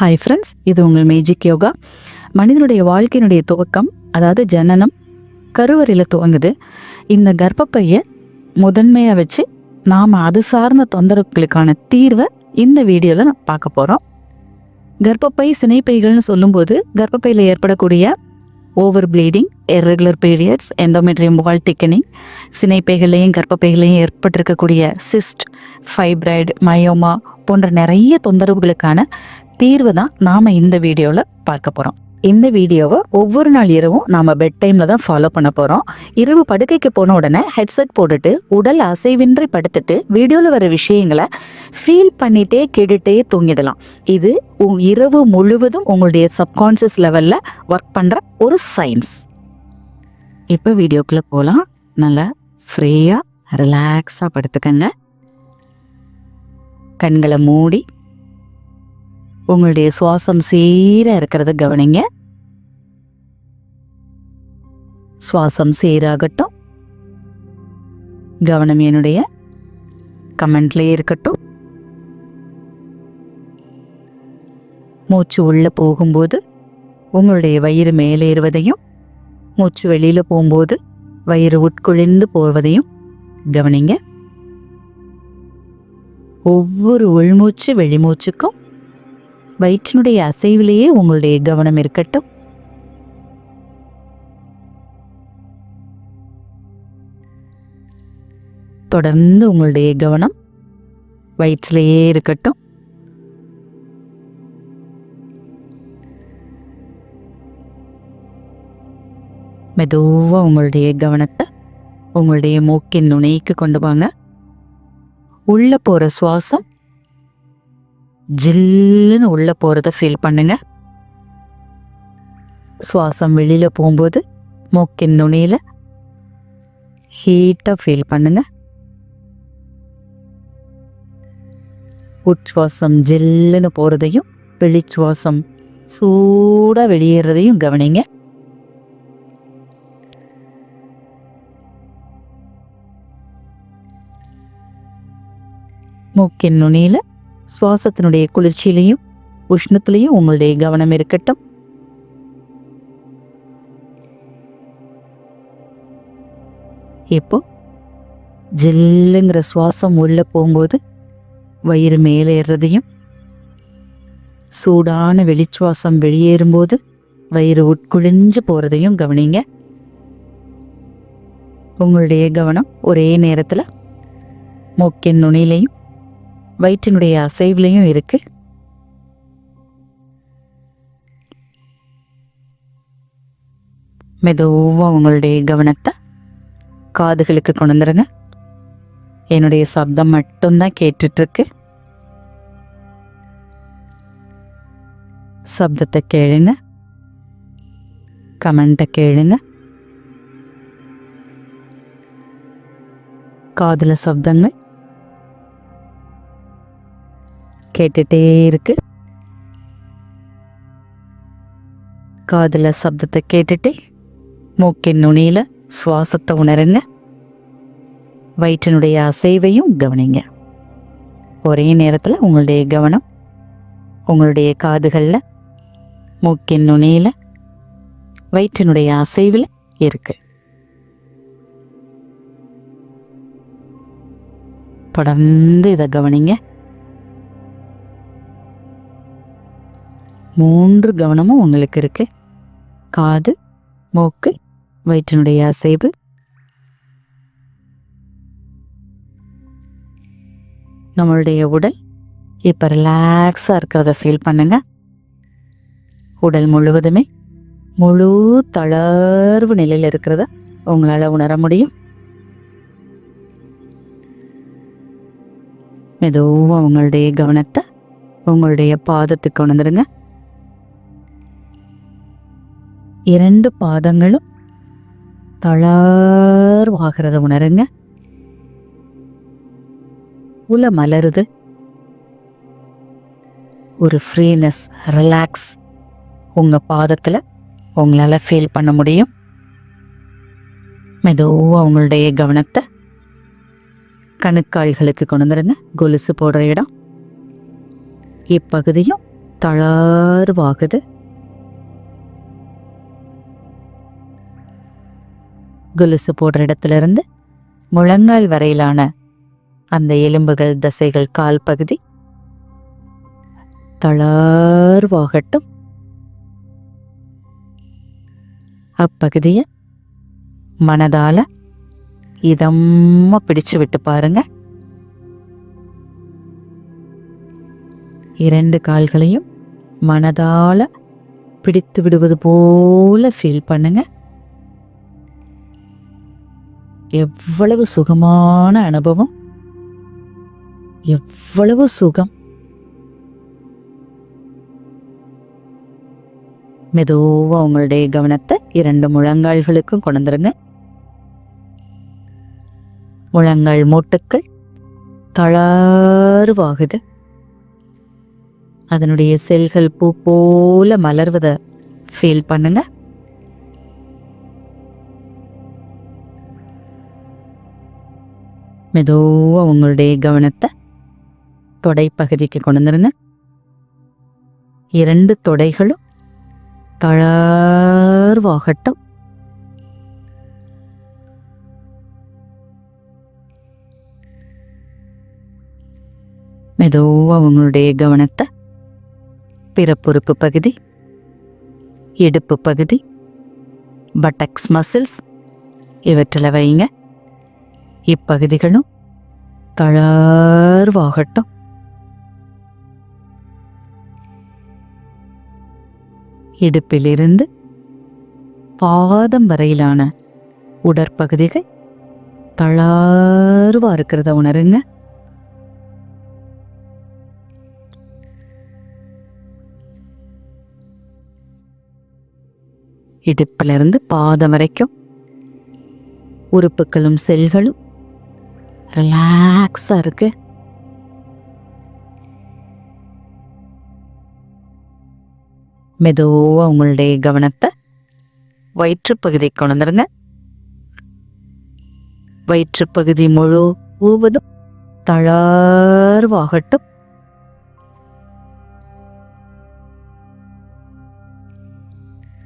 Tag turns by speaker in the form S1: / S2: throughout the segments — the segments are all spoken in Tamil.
S1: ஹாய் ஃப்ரெண்ட்ஸ் இது உங்கள் மேஜிக் யோகா மனிதனுடைய வாழ்க்கையினுடைய துவக்கம் அதாவது ஜனனம் கருவறையில் துவங்குது. இந்த கர்ப்பப்பையை முதன்மையாக வச்சு நாம் அது சார்ந்த தொந்தரவுகளுக்கான தீர்வை இந்த வீடியோவில் நான் பார்க்க போகிறோம் கர்ப்பப்பை சினைப்பைகள்னு சொல்லும்போது கர்ப்பப்பையில் ஏற்படக்கூடிய over bleeding irregular periods endometrium wall thickening சினைப்பைகள்லையும் கர்ப்பப்பைகளையும் ஏற்பட்டிருக்கக்கூடிய சிஸ்ட் ஃபைப்ராய்டு மயோமா போன்ற நிறைய தொந்தரவுகளுக்கான தீர்வு தான் நாம் இந்த வீடியோவில் பார்க்க போகிறோம் இந்த வீடியோவை ஒவ்வொரு நாள் இரவும் நாம் பெட் டைமில் தான் ஃபாலோ பண்ண போகிறோம் இரவு படுக்கைக்கு போன உடனே ஹெட்செட் போட்டுட்டு உடல் அசைவின்றி படுத்துட்டு வீடியோவில் வர விஷயங்களை ஃபீல் பண்ணிட்டே கேட்டுட்டே தூங்கிடலாம். இது உ- இரவு முழுவதும் உங்களுடைய சப்கான்ஷியஸ் லெவலில் ஒர்க் பண்ணுற ஒரு சயின்ஸ் இப்போ வீடியோக்குள்ளே போகலாம் நல்லா ஃப்ரீயாக ரிலாக்ஸாக படுத்துக்கங்க. கண்களை மூடி உங்களுடைய சுவாசம் சீராக இருக்கிறத கவனிங்க. சுவாசம் சீராகட்டும். கவனம் என்னுடைய கமெண்ட்லேயே இருக்கட்டும். மூச்சு உள்ள போகும்போது உங்களுடைய வயிறு மேலேறுவதையும் மூச்சு வெளியில போகும்போது வயிறு உட்குழிந்து போவதையும் கவனிங்க. ஒவ்வொரு உள்மூச்சு வெளிமூச்சுக்கும் வயிற்றினுடைய அசைவிலேயே உங்களுடைய கவனம் இருக்கட்டும். தொடர்ந்து உங்களுடைய கவனம் வயிற்றிலேயே இருக்கட்டும். மெதுவாக உங்களுடைய கவனத்தை உங்களுடைய மூக்கின் நுனைக்கு கொண்டு வாங்க. உள்ள போற சுவாசம் ஜில்லுன்னு உள்ள போறத ஃபீல் பண்ணுங்க. சுவாசம் வெளியில போகும்போது மூக்கின் நுனியில ஹீட்டா ஃபீல் பண்ணுங்க. உட்சுவாசம் ஜில்லுன்னு போறதையும் வெளிச்சுவாசம் சூடா வெளியேறதையும் கவனிங்க. மூக்கின் நுனியில சுவாசத்தினுடைய குளிர்ச்சியிலையும் உஷ்ணத்திலையும் உங்களுடைய கவனம் இருக்கட்டும். இப்போ ஜில்லுங்கிற சுவாசம் உள்ள போகும்போது வயிறு மேலே ஏறுறதையும் சூடான வெளிச்சுவாசம் வெளியேறும்போது வயிறு உட்குழிஞ்சு போறதையும் கவனிங்க. உங்களுடைய கவனம் ஒரே நேரத்தில் மூக்கின் நுனிலையும் வயிற்றினுடைய அசைவுலையும் இருக்கு. மெதுவா உங்களுடைய கவனத்தை காதுகளுக்கு கொண்டு வந்துருங்க. என்னுடைய சப்தம் மட்டும்தான் கேட்டுட்டு இருக்கு சப்தத்தை கேளுங்க. கமெண்ட்டை கேளுங்க. காதுல சப்தங்கள். கேட்டுட்டே இருக்கு. காதில் சப்தத்தை கேட்டுட்டே மூக்கின் நுனியில் சுவாசத்தை உணருங்க. வயிற்றினுடைய அசைவையும் கவனிங்க. ஒரே நேரத்தில் உங்களுடைய கவனம் உங்களுடைய காதுகளில் மூக்கின் நுனியில் வயிற்றினுடைய அசைவில் இருக்கு. தொடர்ந்து இதை கவனிங்க. மூன்று கவனமும் உங்களுக்கு இருக்கு. காது மூக்கு வயிற்றினுடைய அசைவு. நம்மளுடைய உடல் இப்போ ரிலாக்ஸாக இருக்கிறத ஃபீல் பண்ணுங்க. உடல் முழுவதுமே முழு தளர்வு நிலையில் இருக்கிறத உங்களால் உணர முடியும். மெதுவாக உங்களுடைய கவனத்தை உங்களுடைய பாதத்துக்கு உணர்ந்துருங்க. இரண்டு பாதங்களும் தளர்வாகிறத. உணருங்க. உல மலருது. ஒரு ஃப்ரீனஸ் ரிலாக்ஸ் உங்கள் பாதத்தில் உங்களால் ஃபீல் பண்ண முடியும். மெதுவாக உங்களுடைய கவனத்தை கணுக்கால்களுக்கு கொண்டு வந்துருங்க. கொலுசு போடுற இடம். இப்பகுதியும் தளர்வாகுது. கொலுசு போடுற இடத்துல இருந்து முழங்கால் வரையிலான அந்த எலும்புகள் தசைகள் கால் பகுதி தளர்வாகட்டும். அப்பகுதியை மனதால இதம்மா பிடிச்சு விட்டு பாருங்க. இரண்டு கால்களையும் மனதால பிடித்து விடுவது போல ஃபீல் பண்ணுங்கள் எவ்வளவு சுகமான அனுபவம்? எவ்வளவு சுகம்? மெதுவா உங்களுடைய கவனத்தை இரண்டு முழங்கால்களுக்கும் கொண்டுருங்க முழங்கால் மூட்டுக்கள் தளர்வாகுது. அதனுடைய செல்கள் பூ போல மலர்வதை ஃபீல் பண்ணுங்க. மெதுவாக உங்களுடைய கவனத்தை தொடைப்பகுதிக்கு கொண்டு வந்துருங்க. இரண்டு தொடைகளும் தளர்வாகட்டும் மெதுவாக உங்களுடைய கவனத்தை பிறப்புறுப்பு பகுதி இடுப்பு பகுதி பட்டக்ஸ் மசில்ஸ் இவற்றில் வைங்க. இப்பகுதிகளும் தளர்வாகட்டும். இடுப்பிலிருந்து பாதம் வரையிலான உடற்பகுதிகள் தளர்வா இருக்கிறத உணருங்க. இடுப்பிலிருந்து பாதம் வரைக்கும் உறுப்புகளும் செல்களும் ரிலாக்ஸாக இருக்கு மெதுவாக உங்களுடைய கவனத்தை வயிற்றுப்பகுதி கொண்டுருங்க வயிற்றுப்பகுதி முழுவதும் தளர்வாகட்டும்.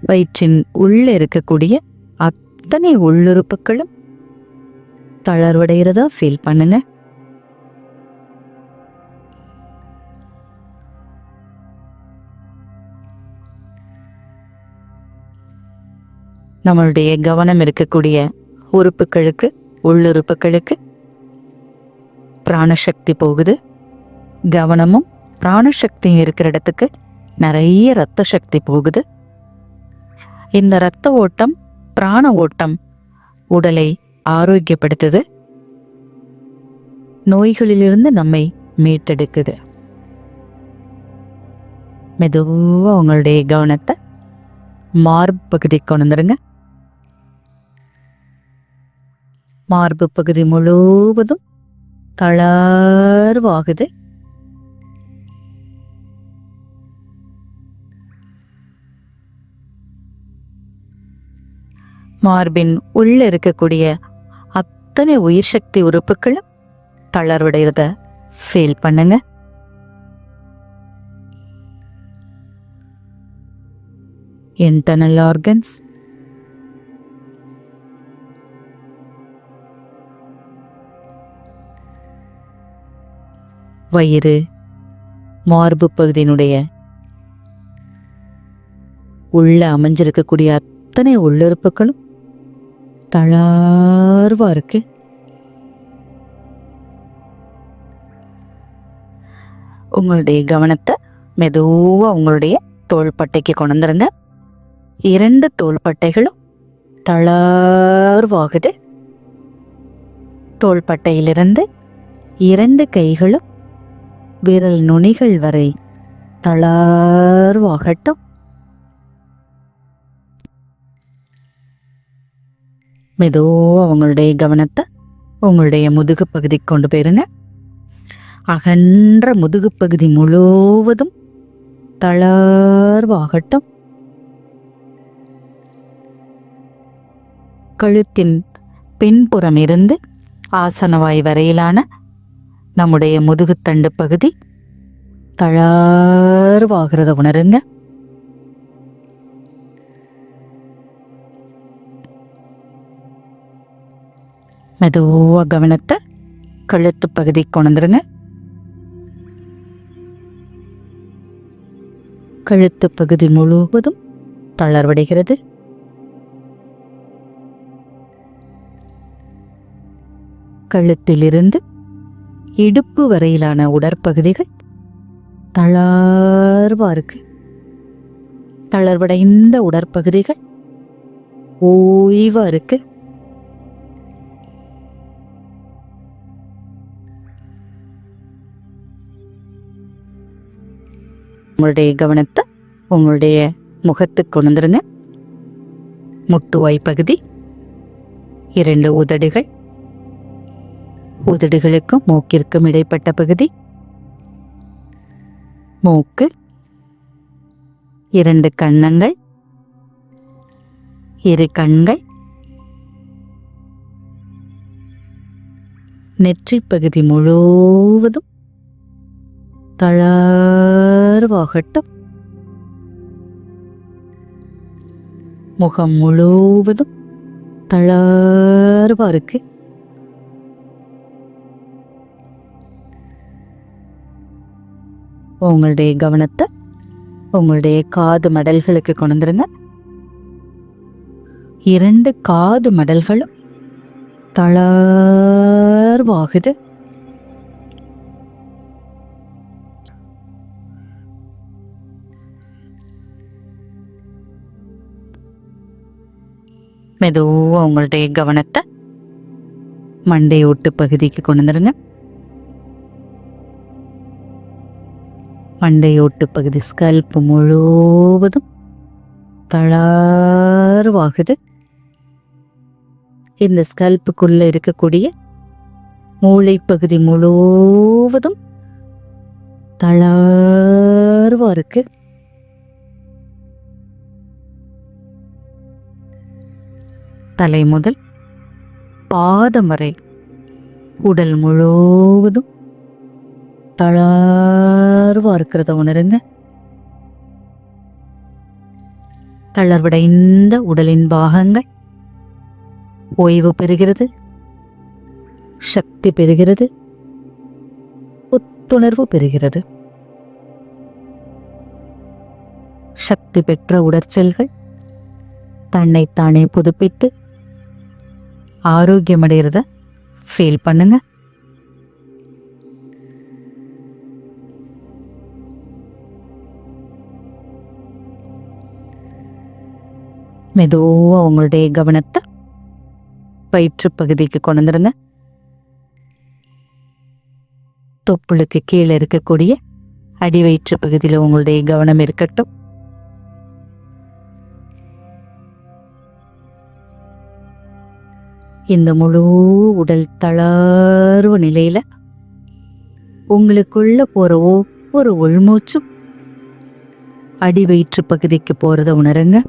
S1: வயிற்றின் உள்ளே இருக்கக்கூடிய அத்தனை உள்ளுறுப்புகளும் தளர்வடைகிறதா ஃபீல் பண்ணுங்க. நம்மளுடைய கவனம் இருக்கக்கூடிய உறுப்புகளுக்கு உள்ளுறுப்புகளுக்கு பிராணசக்தி போகுது. கவனமும் பிராணசக்தியும் இருக்கிற இடத்துக்கு நிறைய ரத்த சக்தி போகுது. இந்த ரத்த ஓட்டம் பிராண ஓட்டம் உடலை ஆரோக்கியப்படுத்துது. நோய்களிலிருந்து நம்மை மீட்டெடுக்குது. மெதுவாக உங்களுடைய கவனத்தை மார்பு பகுதி கொண்டுருங்க மார்பு பகுதி முழுவதும் தளர்வாகுது. மார்பின் உள்ள இருக்கக்கூடிய அத்தனை உயிர் சக்தி உறுப்புகளும் தளர்வடைகிறத ஃபீல் பண்ணுங்க. இன்டர்னல் ஆர்கன்ஸ் வயிறு மார்பு பகுதியினுடைய உள்ள அமைஞ்சிருக்கக்கூடிய அத்தனை உள்ளுறுப்புகளும் தளர்வா இருக்கு. உங்களுடைய கவனத்தை மெதுவா உங்களுடைய தோள்பட்டைக்கு கொண்டிருந்த இரண்டு தோள்பட்டைகளும் தளர்வாகுது. தோள்பட்டையிலிருந்து இரண்டு கைகளும் விரல் நுனிகள் வரை தளர்வாகட்டும். மெதுவாக உங்களுடைய கவனத்தை உங்களுடைய முதுகு பகுதிக்கு கொண்டு போயிருங்க. அகன்ற முதுகு பகுதி முழுவதும் தளர்வாகட்டும். கழுத்தின் பின்புறம் இருந்து ஆசனவாய் வரையிலான நம்முடைய முதுகுத்தண்டு பகுதி தளர்வாகிறத உணருங்க. மெதுவாக கவனத்தை கழுத்து பகுதி கொண்டுருங்க கழுத்து பகுதி முழுவதும் தளர்வடைகிறது. கழுத்திலிருந்து இடுப்பு வரையிலான உடற்பகுதிகள் தளர்வா இருக்கு. தளர்வடைந்த உடற்பகுதிகள் ஓய்வா இருக்குது உங்களுடைய கவனத்தை உங்களுடைய முகத்துக்கு கொண்டு வந்துருங்க. முட்டுவாய் பகுதி இரண்டு உதடுகள். உதடுகளுக்கும் மூக்கிற்கும் இடைப்பட்ட பகுதி. மூக்கு இரண்டு கன்னங்கள். இரு கண்கள். நெற்றி பகுதி முழுவதும் தளர்வாகட்டும் முகம் முழுவதும் தளர்வா இருக்கு. உங்களுடைய கவனத்தை உங்களுடைய காது மடல்களுக்கு கொண்டுருங்க இரண்டு காது மடல்களும் தளர்வாகுது. மெதுவாக உங்களுடைய கவனத்தை மண்டை ஒட்டு பகுதிக்கு கொண்டு வந்துருங்க. மண்டையோட்டு பகுதி ஸ்கல்ப் முழுவதும் தளர்வாகுது. இந்த ஸ்கல்ப்புக்குள்ள இருக்கக்கூடிய மூளை பகுதி முழுவதும் தளர்வாக இருக்குது தலை முதல் பாதம் வரை உடல் முழுவதும் தளர்வா இருக்கிறத உணருங்க. தளர்வடைந்த உடலின் பாகங்கள். ஓய்வு பெறுகிறது. சக்தி பெறுகிறது. புத்துணர்வு பெறுகிறது. சக்தி பெற்ற உடற்செல்கள் தன்னைத்தானே புதுப்பித்து ஆரோக்கியம் அடைகிறத ஃபீல் பண்ணுங்க. மெதுவாக உங்களுடைய கவனத்தை வயிற்று பகுதிக்கு கொண்டு தொப்புளுக்கு கீழே இருக்கக்கூடிய அடி வயிற்று பகுதியில் உங்களுடைய கவனம் இருக்கட்டும். இந்த முழு உடல் தளர்வு நிலையில உங்களுக்குள்ள போற ஒவ்வொரு உள்மூச்சும் அடி வயிற்று பகுதிக்கு போறத உணருங்க.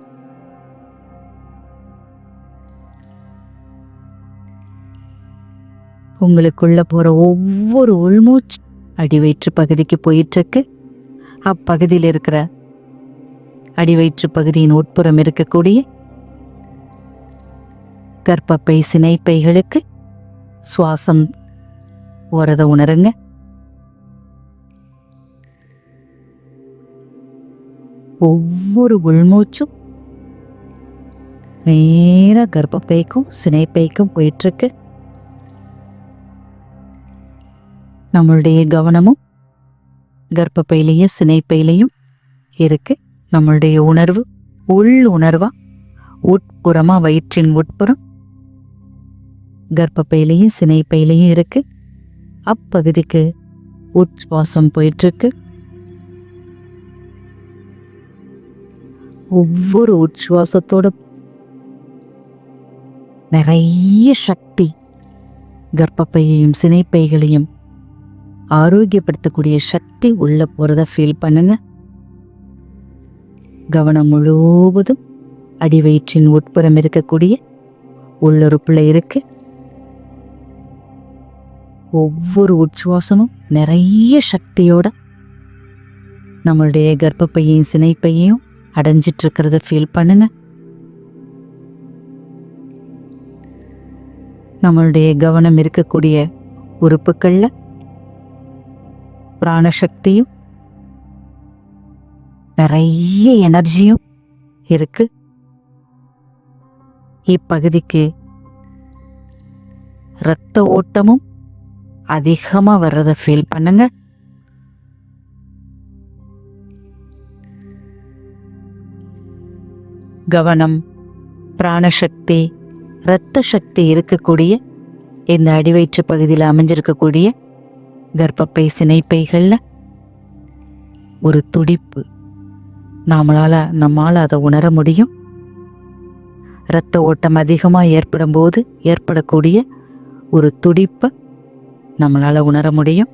S1: உங்களுக்குள்ள போற ஒவ்வொரு உள்மூச்சு அடி வயிற்று பகுதிக்கு போயிட்டு இருக்கு அப்பகுதியில் இருக்கிற அடி வயிற்று பகுதியின் உட்புறம் இருக்கக்கூடிய கர்ப்பப்பை சினைப்பைகளுக்கு சுவாசம் போறத உணருங்க. ஒவ்வொரு உள்மூச்சும் நேர கர்ப்பப்பைக்கும் சினைப்பைக்கும் போயிட்டுருக்கு. நம்மளுடைய கவனமும் கர்ப்பப்பையிலையும் சினைப்பையிலையும் இருக்கு. நம்மளுடைய உணர்வு உள் உணர்வா உட்புறமா வயிற்றின் உட்புறம் கர்ப்பப்பையிலையும் சினைப்பையிலையும் இருக்கு. அப்பகுதிக்கு உட்சுவாசம் போயிட்டுருக்கு ஒவ்வொரு உட்சுவாசத்தோட நிறைய சக்தி கர்ப்பப்பையையும் சினைப்பைகளையும் ஆரோக்கியப்படுத்தக்கூடிய சக்தி உள்ள போகிறத ஃபீல் பண்ணுங்க. கவனம் முழுவதும் அடிவயிற்றின் உட்புறம் இருக்கக்கூடிய உள்ளுறுப்புல இருக்குது ஒவ்வொரு உச்சுவாசமும் நிறைய சக்தியோட நம்மளுடைய கர்ப்பப்பையும் சினைப்பையும் அடைஞ்சிட்டு இருக்கிறத ஃபீல் பண்ணுங்க. நம்மளுடைய கவனம் இருக்கக்கூடிய உறுப்புக்கள்ல பிராணசக்தியும் நிறைய எனர்ஜியும் இருக்கு. இப்பகுதிக்கு இரத்த ஓட்டமும் அதிகமாக வர்றத ஃபீல் பண்ணுங்க. கவனம் பிராணசக்தி இரத்த சக்தி இருக்கக்கூடிய இந்த அடிவயிற்று பகுதியில் அமைஞ்சிருக்கக்கூடிய கர்ப்பப்பை சினைப்பைகளில் ஒரு துடிப்பு. நாமளால் நம்மால் அதை உணர முடியும். இரத்த ஓட்டம் அதிகமாக ஏற்படும் போது ஏற்படக்கூடிய ஒரு துடிப்பை. நம்மளால உணர முடியும்.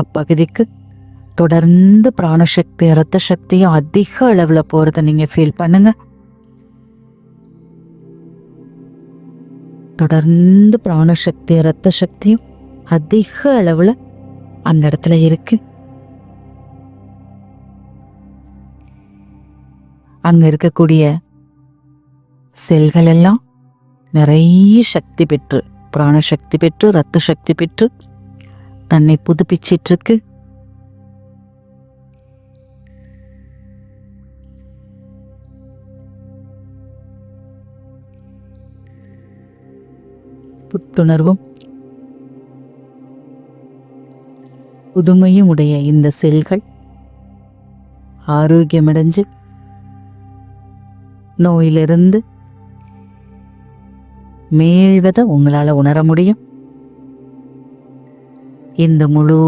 S1: அப்பகுதிக்கு தொடர்ந்து பிராணசக்தி இரத்த சக்தியும் அதிக அளவில் போகிறத நீங்கள் ஃபீல் பண்ணுங்க. தொடர்ந்து பிராணசக்தி இரத்த சக்தியும் அதிக அளவில் அந்த இடத்துல இருக்கு. அங்க இருக்கக்கூடிய செல்கள் எல்லாம் நிறைய சக்தி பெற்று பிராணசக்தி பெற்று ரத்த சக்தி பெற்று தன்னை புதுப்பிச்சிட்டு இருக்கு புத்துணர்வும் புதுமையும் உடைய இந்த செல்கள் ஆரோக்கியமடைஞ்சு நோயிலிருந்து மீழ்வதை உங்களால் உணர முடியும். இந்த முழு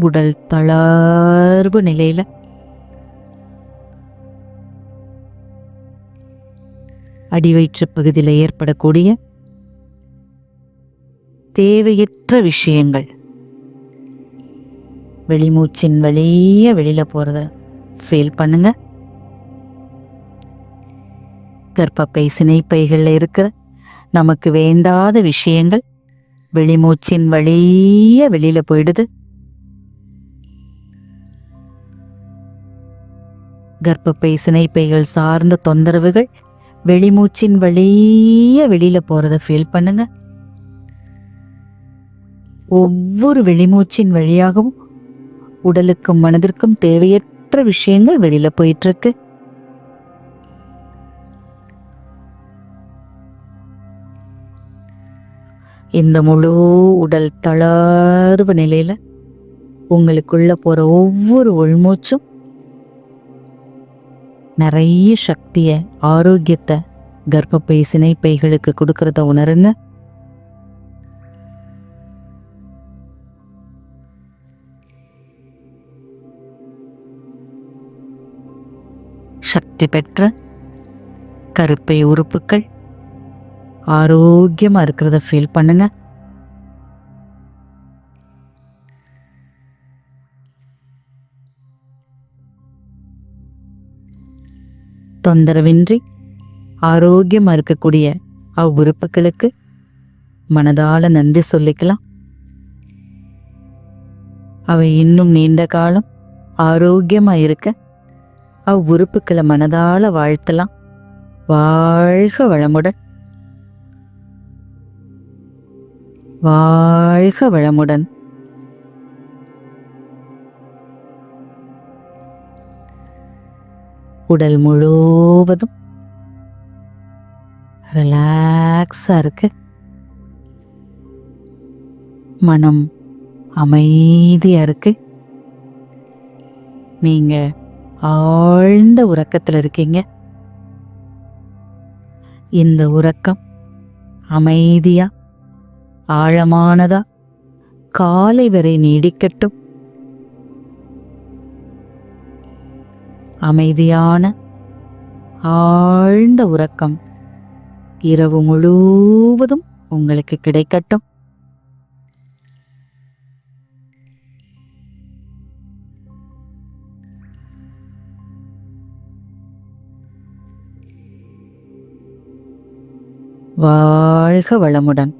S1: உடல் தளர்வு நிலையில அடிவயிற்று பகுதியில் ஏற்படக்கூடிய தேவையற்ற விஷயங்கள். வெளிமூச்சின் வழிய வெளியில போறத ஃபீல் பண்ணுங்க. கர்ப்பப்பை சினைப்பைகளில் இருக்கிற நமக்கு வேண்டாத விஷயங்கள் வெளிமூச்சின் வழிய வெளியில போயிடுது. கர்ப்பப்பை சினைப்பைகள் சார்ந்த தொந்தரவுகள் வெளிமூச்சின் வழிய வெளியில போறத ஃபீல் பண்ணுங்க. ஒவ்வொரு வெளிமூச்சின் வழியாகவும் உடலுக்கும் மனதிற்கும் தேவையற்ற விஷயங்கள் வெளியில போயிட்டு இருக்கு. இந்த முழு உடல் தளர்வு நிலையில உங்களுக்குள்ள போற ஒவ்வொரு உள்மூச்சும் நிறைய சக்திய ஆரோக்கியத்தை கர்ப்பப்பை சினைப்பைகளுக்கு கொடுக்கறத உணருங்க சக்தி பெற்ற கருப்பை உறுப்புகள் ஆரோக்கியமா இருக்கிறத ஃபீல் பண்ணுங்க. தொந்தரவின்றி ஆரோக்கியமா இருக்கக்கூடிய அவ்வுறுப்புகளுக்கு மனதால நன்றி சொல்லிக்கலாம். அவை இன்னும் நீண்ட காலம் ஆரோக்கியமா இருக்க அவ்வுறுப்புகளை மனதால வாழ்த்தலாம். வாழ்க வளமுடன். வாழ்க வளமுடன். உடல் முழுவதும் ரிலாக்ஸா இருக்கு. மனம் அமைதியா இருக்கு. நீங்க ஆழ்ந்த உறக்கத்துல இருக்கீங்க. இந்த உறக்கம் அமைதியா ஆழமானதா? காலை வரை நீடிக்கட்டும். அமைதியான ஆழ்ந்த உறக்கம் இரவு முழுவதும் உங்களுக்கு கிடைக்கட்டும். வாழ்க வளமுடன்.